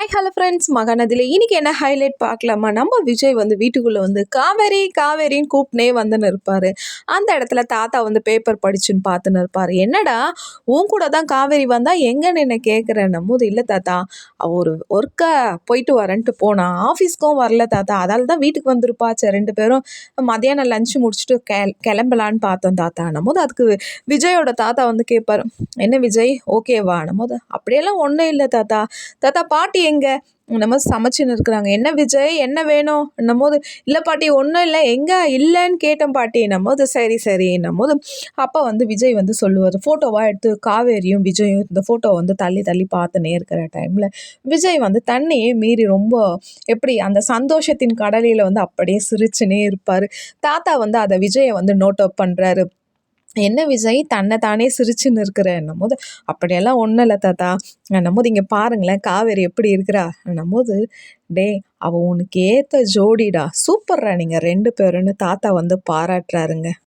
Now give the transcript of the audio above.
Hi hello friends மகாநதியில் இன்னைக்கு என்ன highlight பார்க்கலாமா? நம்ம விஜய் வந்து வீட்டுக்குள்ளே வந்து காவேரி காவேரின்னு கூப்பிட்டே வந்துன்னு இருப்பார். அந்த இடத்துல தாத்தா வந்து பேப்பர் படிச்சுன்னு பார்த்துன்னு இருப்பார். என்னடா உன் கூட தான் காவேரி வந்தால் எங்கன்னு என்ன கேட்குறேன் போது இல்லை தாத்தா. ஒரு ஒர்க்கை போயிட்டு வரேன்ட்டு போனா ஆஃபீஸ்க்கும் வரல தாத்தா. அதால் தான் வீட்டுக்கு வந்திருப்பாச்சு. ரெண்டு பேரும் மதியானம் லஞ்சு முடிச்சுட்டு கெ கிளம்பலான்னு பார்த்தோம் தாத்தா. போது அதுக்கு விஜயோட தாத்தா வந்து கேட்பார் என்ன விஜய்? ஓகேவா போது அப்படியெல்லாம் ஒன்றும் இல்லை தாத்தா. தாத்தா பாட்டி எங்கே? நம்ம சமைச்சுன்னு இருக்கிறாங்க. என்ன விஜய்? என்ன வேணும்? என்னமோது இல்லை பாட்டி ஒன்றும் இல்லை. எங்கே? இல்லைன்னு கேட்டேன் பாட்டி. என்னமோது சரி சரி. போது அப்போ வந்து விஜய் வந்து சொல்லுவார். ஃபோட்டோவாக எடுத்து காவேரியும் விஜயும் இந்த ஃபோட்டோவை வந்து தள்ளி தள்ளி பார்த்துனே இருக்கிற டைமில் விஜய் வந்து தண்ணியே மீறி ரொம்ப எப்படி அந்த சந்தோஷத்தின் கடலில் வந்து அப்படியே சிரிச்சுனே இருப்பார். தாத்தா வந்து அதை விஜயை வந்து நோட் அவுட் பண்ணுறாரு என்ன விஜய் தன்னை தானே சிரிச்சுன்னு இருக்கிற போது அப்படியெல்லாம் ஒன்றும் இல்லை தாத்தா. என்னும் போது இங்கே பாருங்களேன் காவேரி எப்படி இருக்கிறா? என்னும் போது டே அவள் உனக்கு ஏற்ற ஜோடிடா. சூப்பர்ரா நீங்கள் ரெண்டு பேருன்னு தாத்தா வந்து பாராட்டுறாருங்க.